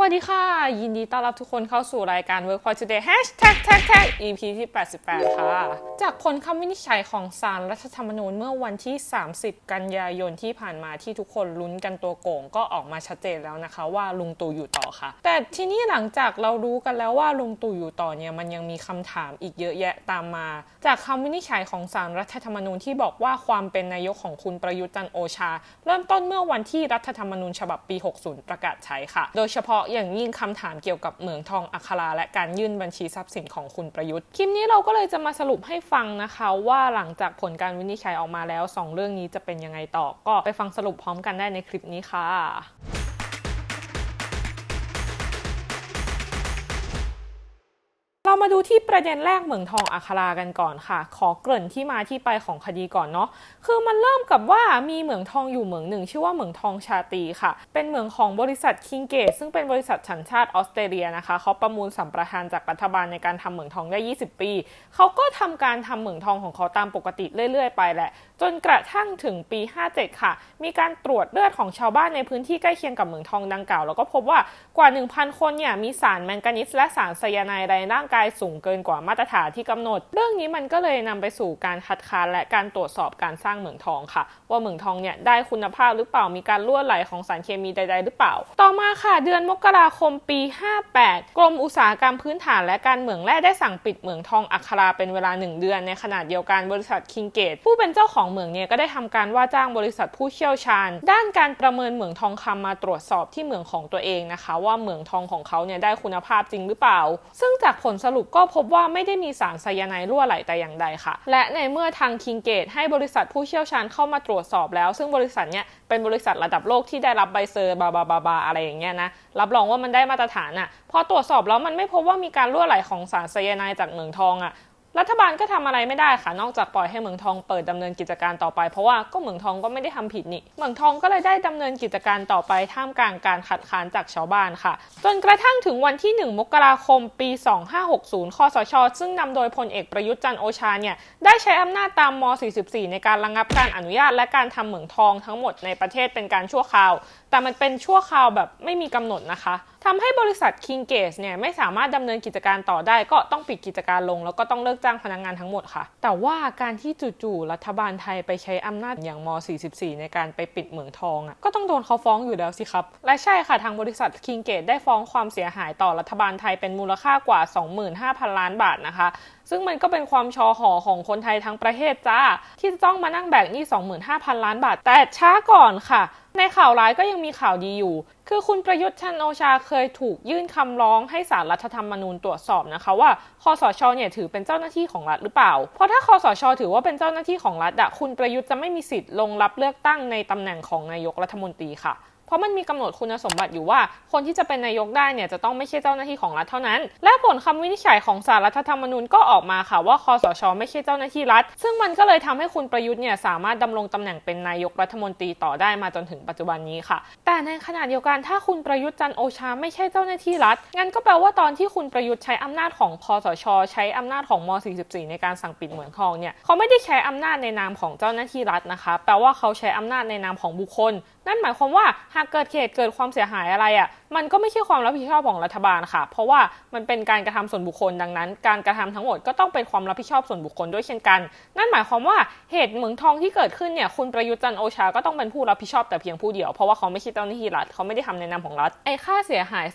วัสดีค่ะ ยินดีต้อนรับทุกคนเข้าสู่รายการ Workpoint Today Hashtag Tag Tag EP ที่ 88 ค่ะ จากผลคำวินิจฉัยของศาลรัฐธรรมนูญเมื่อวันที่ 30 กันยายนที่ผ่านมาที่ทุกคนลุ้นกันตัวโก่งก็ออกมาชัดเจนแล้วนะคะว่าลุงตู่อยู่ต่อค่ะ แต่ทีนี้หลังจากเรารู้กันแล้วว่าลุงตู่อยู่ต่อเนี่ยมันยังมีคำถามอีกเยอะแยะตามมา จากคำวินิจฉัยของศาลรัฐธรรมนูญที่บอกว่าความเป็นนายกของคุณประยุทธ์จันโอชา เริ่มต้นเมื่อวันที่รัฐธรรมนูญฉบับปี 60 ประกาศใช้ค่ะ โดยเฉพาะอย่างยิ่งคำถามเกี่ยวกับเหมืองทองอัคราและการยื่นบัญชีทรัพย์สินของคุณประยุทธ์ คลิปนี้เราก็เลยจะมาสรุปให้ฟังนะคะว่าหลังจากผลการวินิจฉัยออกมาแล้ว 2 เรื่องนี้จะเป็นยังไงต่อ ก็ไปฟังสรุปพร้อมกันได้ในคลิปนี้ค่ะ มาดูที่ประเด็นแรกเหมืองทองอัครากันก่อนค่ะ ขอเกริ่นที่มาที่ไปของคดีก่อนเนาะคือมันเริ่มกับว่ามีเหมืองทองอยู่เหมืองหนึ่งชื่อว่าเหมืองทองชาตีค่ะ เป็นเหมืองของบริษัทคิงเกตซึ่งเป็นบริษัทสัญชาติออสเตรเลียนะคะเขาประมูลสัมปทานจากรัฐบาลในการทำเหมืองทองได้ 20 ปีเขาก็ทำการทำเหมืองทองของเขาตามปกติเรื่อย ๆ ไปแหละ จนกระทั่งถึงปี 57 ค่ะ มีการตรวจเลือดของชาวบ้านในพื้นที่ใกล้เคียงกับเหมืองทองดังกล่าวแล้วก็พบว่ากว่า 1,000 คนเนี่ยมีสารแมงกานิสและสารไซยาไนด์ในร่างกายสูงเกินกว่ามาตรฐานที่กำหนด เรื่องนี้มันก็เลยนำไปสู่การคัดค้านและการตรวจสอบการสร้างเหมืองทองค่ะ ว่าเหมืองทองเนี่ยได้คุณภาพหรือเปล่ามีการล่วไหลของสารเคมีใด ๆ หรือเปล่า ต่อมาค่ะเดือนมกราคมปี 58 กรมอุตสาหกรรมพื้นฐานและการเหมืองแร่ได้สั่งปิดเหมืองทองอัคราเป็นเวลา 1 เดือนในขณะเดียวกันบริษัทคิงเกตผู้เป็นเจ้าของเหมืองเนี่ยก็ได้ทำการว่าจ้างบริษัทผู้เชี่ยวชาญ ด้านการประเมินเหมืองทองคำมาตรวจสอบที่เหมืองของตัวเองนะคะ ว่าเหมืองทองของเขาเนี่ยได้คุณภาพจริงหรือเปล่า ซึ่งจากผลสรุปก็พบว่าไม่ได้มีสารไซยาไนด์รั่วไหลแต่อย่างใดค่ะ และในเมื่อทางคิงเกตให้บริษัทผู้เชี่ยวชาญเข้ามาตรวจสอบแล้ว ซึ่งบริษัทเนี้ยเป็นบริษัทระดับโลกที่ได้รับใบเซอร์บาบาบาบาอะไรอย่างเงี้ยนะ รับรองว่ามันได้มาตรฐานอะ พอตรวจสอบแล้วมันไม่พบว่ามีการรั่วไหลของสารไซยาไนด์จากเหมืองทองอะ รัฐบาลก็ทำอะไรไม่ได้ค่ะ นอกจากปล่อยให้เหมืองทองเปิดดำเนินกิจการต่อไป เพราะว่าก็เหมืองทองก็ไม่ได้ทำผิดนี่เหมืองทองก็เลยได้ดำเนินกิจการต่อไปท่ามกลางการขัดขานจากชาวบ้านค่ะ จนกระทั่งถึงวันที่ 1 มกราคม ปี 2560คสช ซึ่งนำโดยพลเอกประยุทธ์จันโอชาเนี่ยได้ใช้อำนาจตามม 44 ในการระงับการอนุญาตและการทำเหมืองทองทั้งหมดในประเทศเป็นการชั่วคราว แต่มันเป็นชั่วคราวแบบไม่มีกำหนดนะคะทำให้บริษัท King g a t e เนี่ยไม่สามารถดำเนินกิจการต่อได้ ก็ต้องปิดกิจการลง แล้วก็ต้องเลิกจ้างพนักงงานทั้งหมดค่ะ แต่ว่าการที่จู่ๆรัฐบาลไทยไปใช้อำนาจอย่างม 44 ในการไปปิดเหมืองทองอะก็ต้องโดนเขาฟ้องอยู่แล้วสิครับ และใช่ค่ะทางบริษัท King g a t e ได้ฟ้องความเสียหายต่อรัฐบาลไทยเป็นมูลค่ากว่า 25,000 ล้านบาทนะคะ ซึ่งมันก็เป็นความชอหอของคนไทยทั้งประเทศจ้าที่จะต้องมานั่งแบกหนี้25,000 ล้านบาท แต่ช้าก่อนค่ะ ในข่าวร้ายก็ยังมีข่าวดีอยู่ คือคุณประยุทธ์ชันโอชาเคยถูกยื่นคำร้องให้สารรัฐธรรมนูญตรวจสอบนะคะว่าคอสชเนี่ยถือเป็นเจ้าหน้าที่ของรัฐหรือเปล่า เพราะถ้าคอสชถือว่าเป็นเจ้าหน้าที่ของรัฐอะคุณประยุทธ์จะไม่มีสิทธิ์ลงรับเลือกตั้งในตำแหน่งของนายกรัฐมนตรีค่ะ เพราะมันมีกำหนดคุณสมบัติอยู่ว่า คนที่จะเป็นนายกได้เนี่ยจะต้องไม่ใช่เจ้าหน้าที่ของรัฐเท่านั้น และผลคำวินิจฉัยของสารรัฐธรรมนูญก็ออกมาค่ะว่าคอสช ไม่ใช่เจ้าหน้าที่รัฐ ซึ่งมันก็เลยทำให้คุณประยุทธ์เนี่ยสามารถดำรงตำแหน่งเป็นนายกรัฐมนตรีต่อได้มาจนถึงปัจจุบันนี้ค่ะ แต่ในขณะเดียวกันถ้าคุณประยุทธ์จันโอชาไม่ใช่เจ้าหน้าที่รัฐงั้นก็แปลว่าตอนที่คุณประยุทธ์ใช้อำนาจของคอสช ใช้อำนาจของม 44 ในการสั่งปิดเหมืองทองเนี่ยเขาไม่ได้ใช้อำนาจในนามของเจ้าหน้าที่รัฐนะคะ แปลว่าเขาใช้อำนาจในนามของบุคคล นั่นหมายความว่าหากเกิดเหตุเกิดความเสียหายอะไรอะ่ะมันก็ไม่ใช่ความรับผิดชอบของรัฐบาลค่ะ เพราะว่ามันเป็นการกระทำส่วนบุคคลดังนั้น การกระทำทั้งหมดก็ต้องเป็นความรับผิดชอบส่วนบุคคลด้วยเช่นกัน นั่นหมายความว่าเหตุเหมืองทองที่เกิดขึ้นเนี่ยคุณประยุทธ์จันโอชาก็ต้องเป็นผู้รับผิดชอบแต่เพียงผู้เดียวเพราะว่าเขาไม่ใช่เจ้าหน้าที่รัฐเขาไม่ได้ทำในนามของรัฐไอ้ค่าเสียหาย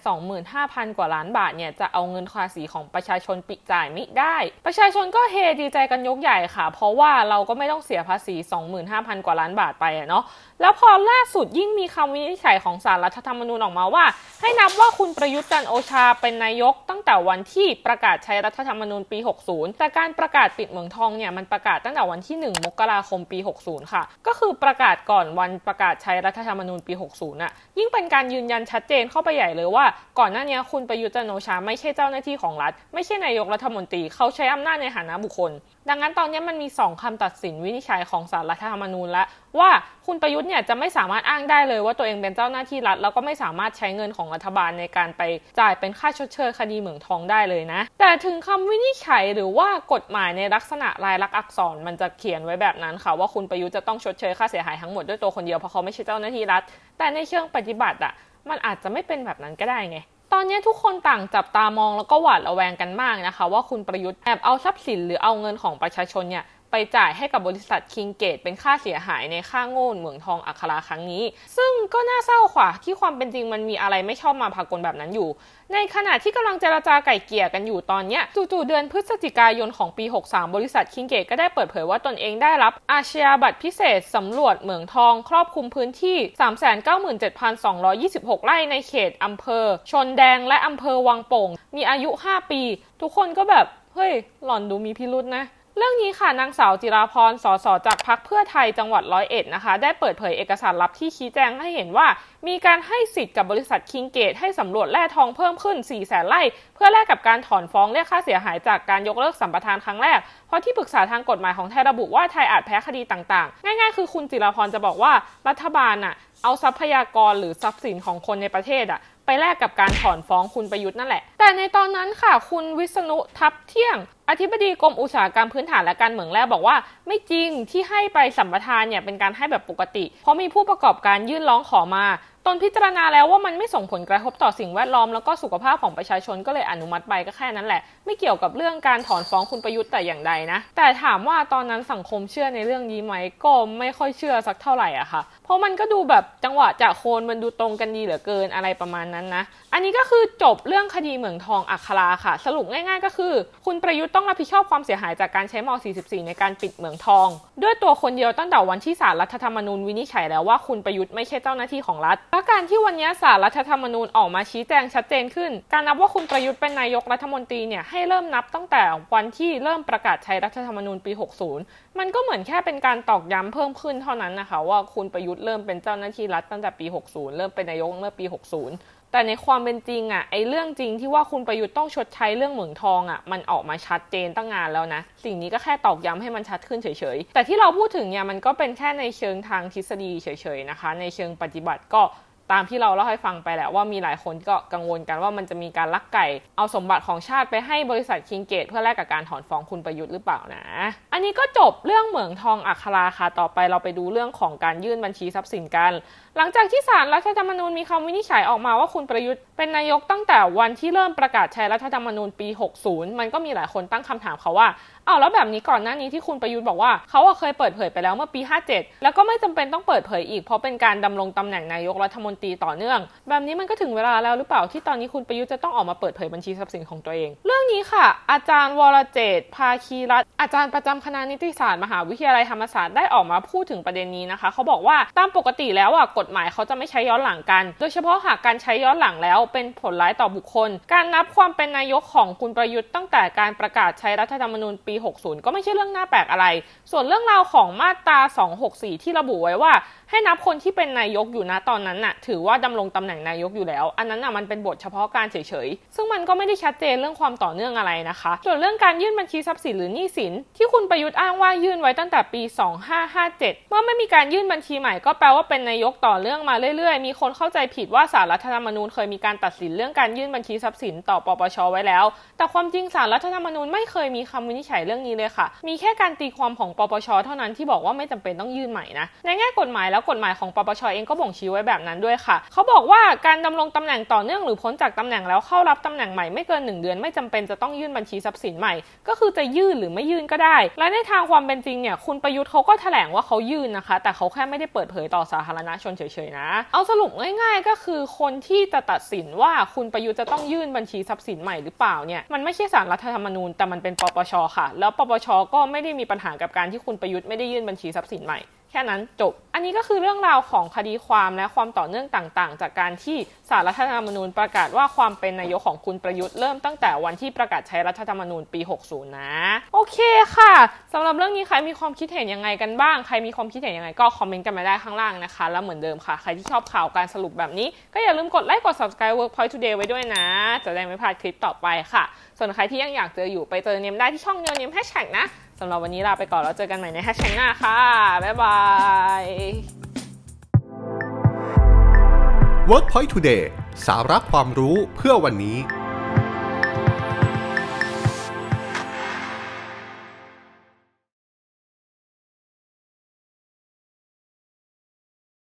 25,000 กว่าล้านบาทเนี่ยจะเอาเงินภาษีของประชาชนปิดจ่ายไม่ได้ ประชาชนก็เฮดีใจกันยกใหญ่ค่ะ เพราะว่าเราก็ไม่ต้องเสียภาษี 25,000 กว่าล้านบาทไปอะเนาะแล้วพอล่าสุดยิ่งมีคำวินิจฉัยของศาลรัฐธรรมนูญออกมาว่าให้นับว่าคุณประยุทธ์จันโอชาเป็นนายกตั้งแต่วันที่ประกาศใช้รัฐธรรมนูญปี 60 แต่การประกาศปิดเหมืองทองเนี่ยมันประกาศตั้งแต่วันที่ 1 มกราคมปี 60 ค่ะ ก็คือประกาศก่อนวันประกาศใช้รัฐธรรมนูญปี 60น่ะ ยิ่งเป็นการยืนยันชัดเจนเข้าไปใหญ่เลยว่า ก่อนหน้านี้คุณประยุทธ์จันโอชาไม่ใช่เจ้าหน้าที่ของรัฐ ไม่ใช่นายกรัฐมนตรีเขาใช้อำนาจในฐานะบุคคล ดังนั้นตอนนี้มันมี 2คำตัดสินวินิจฉัยของศาลรัฐธรรมนูญแล้วว่าคุณประยุทธ์เนี่ยจะไม่สามารถอ้างได้เลยว่าตัวเองเป็นเจ้าหน้าที่รัฐแล้วก็ไม่สามารถใช้เงินของรัฐบาลในการไปจ่ายเป็นค่าชดเชยคดีเหมืองทองได้เลยนะ แต่ถึงคำวินิจฉัยหรือว่ากฎหมายในลักษณะลายลักษณ์อักษรมันจะเขียนไว้แบบนั้นค่ะว่าคุณประยุทธ์จะต้องชดเชยค่าเสียหายทั้งหมดด้วยตัวคนเดียวเพราะเขาไม่ใช่เจ้าหน้าที่รัฐ แต่ในเชิงปฏิบัติอะมันอาจจะไม่เป็นแบบนั้นก็ได้ไง ตอนนี้ทุกคนต่างจับตามองแล้วก็หวาดระแวงกันมากนะคะ ว่าคุณประยุทธ์แอบเอาทรัพย์สินหรือเอาเงินของประชาชนเนี่ย ไปจ่ายให้กับบริษัทคิงเกตเป็นค่าเสียหายในค่าโง่เหมืองทองอัคราครั้งนี้ ซึ่งก็น่าเศร้าค่ะที่ความเป็นจริงมันมีอะไรไม่ชอบมาพากลแบบนั้นอยู่ ในขณะที่กำลังเจรจาไก่เกลี่ยกันอยู่ตอนเนี้ยจู่ๆเดือนพฤศจิกายนของปี 63 บริษัทคิงเกตก็ได้เปิดเผยว่าตนเองได้รับอาชญาบัตรพิเศษสำรวจเหมืองทองครอบคลุมพื้นที่ 397,226 ไร่ในเขตอำเภอ ชนแดงและอำเภอวังโป่ง มีอายุ 5 ปี ทุกคนก็แบบ เฮ้ย หล่อนดูมีพิรุษนะ เรื่องนี้ค่ะนางสาวจิราพรสสจากพักเพื่อไทยจังหวัดร้อยเอ็ดนะคะ ได้เปิดเผยเอกสารลับที่ชี้แจงให้เห็นว่า มีการให้สิทธิ์กับบริษัทคิงเกตให้สำรวจแร่ทองเพิ่มขึ้น4 0 0แสนไร่ เพื่อแลกกับการถอนฟ้องเรียกค่าเสียหายจากการยกเลิกสัมปทานครั้งแรก เพราะที่ปรึกษาทางกฎหมายของไทยระบุว่าไทยอาจแพ้คดีต่างๆ ง่ายๆ คือคุณจิราพรจะบอกว่ารัฐบาลน่ะเอาทรัพยากรหรือทรัพย์สินของคนในประเทศอะไปแลกกับการถอนฟ้องคุณประยุทธ์นั่นแหละ แต่ในตอนนั้นค่ะ คุณวิษณุทับเที่ยง อธิบดีกรมอุตสาหกรรมพื้นฐานและการเหมืองแร่บอกว่า ไม่จริงที่ให้ไปสัมปทานเนี่ยเป็นการให้แบบปกติ เพราะมีผู้ประกอบการยื่นร้องขอมาตนพิจารณาแล้วว่ามันไม่ส่งผลกระทบต่อสิ่งแวดล้อมแล้วก็สุขภาพของประชาชนก็เลยอนุมัติไปก็แค่นั้นแหละ ไม่เกี่ยวกับเรื่องการถอนฟ้องคุณประยุทธ์แต่อย่างใดนะ แต่ถามว่าตอนนั้นสังคมเชื่อในเรื่องนี้ไหมก็ไม่ค่อยเชื่อสักเท่าไหร่อะค่ะ ราะมันก็ดูแบบจังหวะจากโคนมันดูตรงกันดีเหลือเกินอะไรประมาณนั้นนะ อันนี้ก็คือจบเรื่องคดีเหมืองทองอัคราค่ะ สรุปง่ายๆ ก็คือ คุณประยุทธ์ต้องรับผิดชอบความเสียหายจากการใช้ม .44 ในการปิดเหมืองทอง ด้วยตัวคนเดียวตั้งแต่วันที่ศาลรัฐธรรมนูญวินิจฉัยแล้วว่าคุณประยุทธ์ไม่ใช่เจ้าหน้าที่ของรัฐและการที่วันนี้ศาลรัฐธรรมนูญออกมาชี้แจงชัดเจนขึ้น การนับว่าคุณประยุทธ์เป็นนายกรัฐมนตรีเนี่ยให้เริ่มนับตั้งแต่วันที่เริ่มประกาศใช้รัฐธรรมนูญปี 60 มันก็เหมือนแค่เป็นการตอกย้ำเพิ่มขึ้นเท่านั้นนะคะว่าคุณประยุทธ์เริ่มเป็นเจ้าหน้าที่รัฐตั้งแต่ปี 60 เริ่มเป็นนายกเมื่อปี 60 แต่ในความเป็นจริงอะไอ้เรื่องจริงที่ว่าคุณประยุทธ์ต้องชดใช้เรื่องเหมืองทองอะมันออกมาชัดเจนตั้งนานแล้วนะ สิ่งนี้ก็แค่ตอกย้ำให้มันชัดขึ้นเฉยๆ แต่ที่เราพูดถึงเนี่ยมันก็เป็นแค่ในเชิงทางทฤษฎีเฉยๆนะคะ ในเชิงปฏิบัติก็ตามที่เราเล่าให้ฟังไปแหละว่ามีหลายคนก็กังวลกันว่ามันจะมีการลักไก่ เอาสมบัติของชาติไปให้บริษัทคิงเกต เพื่อแลกกับการถอนฟ้องคุณประยุทธ์หรือเปล่านะ นนี้ก็จบเรื่องเหมืองทองอัคราค่ะ ต่อไปเราไปดูเรื่องของการยื่นบัญชีทรัพย์สินกัน หลังจากที่ศาลรัฐธรรมนูญมีคำวินิจฉัยออกมาว่าคุณประยุทธ์เป็นนายกตั้งแต่วันที่เริ่มประกาศใช้รัฐธรรมนูญปี 60 มันก็มีหลายคนตั้งคำถามเขาว่าเอ้าแล้วแบบนี้ก่อนหน้านี้ที่คุณประยุทธ์บอกว่าเขาเคยเปิดเผยไปแล้วเมื่อปี 57 แล้วก็ไม่จำเป็นต้องเปิดเผยอีก เพราะเป็นการดำรงตำแหน่งนายกรัฐมนตรีต่อเนื่อง แบบนี้มันก็ถึงเวลาแล้วหรือเปล่าที่ตอนนี้คุณประยุทธ์จะต้องออกมาเปิดเผยบัญชีทรัพย์สินของตัวเอง เรื่องนี้ค่ะ อาจารย์วรเจต ภาคีรัตอาจารย์ประจำคณะนิติศาสตร์มหาวิทยาลัยธรรมศาสตร์ได้ออกมาพูดถึงประเด็นนี้นะคะ เขาบอกว่าตามปกติแล้วอะกฎหมายเขาจะไม่ใช้ย้อนหลังกัน โดยเฉพาะหากการใช้ย้อนหลังแล้วเป็นผลร้ายต่อบุคคล การนับความเป็นนายกของคุณประยุทธ์ตั้งแต่การประกาศใช้รัฐธรรมนูญปี 60 ก็ไม่ใช่เรื่องน่าแปลกอะไร ส่วนเรื่องราวของมาตรา 264 ที่ระบุไว้ว่า ให้นับคนที่เป็นนายกอยู่นะตอนนั้นน่ะ ถือว่าดำรงตำแหน่งนายกอยู่แล้ว อันนั้นน่ะมันเป็นบทเฉพาะการเฉยๆ ซึ่งมันก็ไม่ได้ชัดเจนเรื่องความต่อเนื่องอะไรนะคะ ส่วนเรื่องการยื่นบัญชีทรัพย์สินหรือหนี้สิน ที่คุณประยุทธ์อ้างว่ายื่นไว้ตั้งแต่ปี 2557 เมื่อไม่มีการยื่นบัญชีใหม่ก็แปลว่าเป็นนายกต่อเรื่องมาเรื่อยๆ มีคนเข้าใจผิดว่าสารรัฐธรรมนูญเคยมีการตัดสินเรื่องการยื่นบัญชีทรัพย์สินต่อปปชไว้แล้ว แต่ความจริงสารรัฐธรรมนูญไม่เคยมีคำวินิจฉัยเรื่องนี้เลยค่ะ มีแค่การตีความของปปช เท่านั้นที่บอกว่าไม่จำเป็นต้องยื่นใหม่นะ ในแง่กฎหมายแล้วกฎหมายของปปชเองก็บ่งชี้ไว้แบบนั้นด้วยค่ะ เขาบอกว่าการดำรงตำแหน่งต่อเนื่องหรือพ้นจากตำแหน่งแล้วเข้ารับตำแหน่งใหม่ไม่เกิน 1 เดือนไม่จำเป็นจะต้องยื่นบัญชีทรัพย์สินใหม่ ก็คือจะยื่นหรือไม่ยื่นก็ได้ และในทางความเป็นจริงเนี่ยคุณประยุทธ์เขาก็แถลงว่าเขายื่นนะคะ แต่เขาแค่ไม่ได้เปิดเผยต่อสาธารณชนเฉยๆนะ เอาสรุปง่าย ๆ ก็คือคนที่จะตัดสินว่าคุณประยุทธ์จะต้องยื่นบัญชีทรัพย์สินใหม่หรือเปล่าเนี่ยมันไม่ใช่สารรัฐธรรมนูญแต่มันเป็นปปชค่ะ แล้วปปชก็ไม่ได้มีปัญหากับการที่คุณประยุทธ์ไม่ได้ยื่นบัญชีทรัพย์สินใหม่ แค่นั้นจบ อันนี้ก็คือเรื่องราวของคดีความและความต่อเนื่องต่างๆ จากการที่สารรัฐธรรมนูญประกาศว่าความเป็นนายกของคุณประยุทธ์เริ่มตั้งแต่วันที่ประกาศใช้รัฐธรรมนูญปี 60 นะ โอเคค่ะสำหรับเรื่องนี้ใครมีความคิดเห็นยังไงกันบ้าง ใครมีความคิดเห็นยังไงก็คอมเมนต์กันมาได้ข้างล่างนะคะ แล้วเหมือนเดิมค่ะ ใครที่ชอบข่าวการสรุปแบบนี้ก็อย่าลืมกดไลค์ กด subscribe Workpoint Today ไว้ด้วยนะ จะได้ไม่พลาดคลิปต่อไปค่ะ ส่วนใครที่ยังอยากเจออยู่ไปเจอเนมได้ที่ช่องเนมเนมแฮชแท็กนะสำหรับวันนี้ลาไปก่อนแล้วเจอกันใหม่ในแฮชแท็กหน้าค่ะ บ๊ายบาย WorkPoint Today สาระความรู้เพื่อวันนี้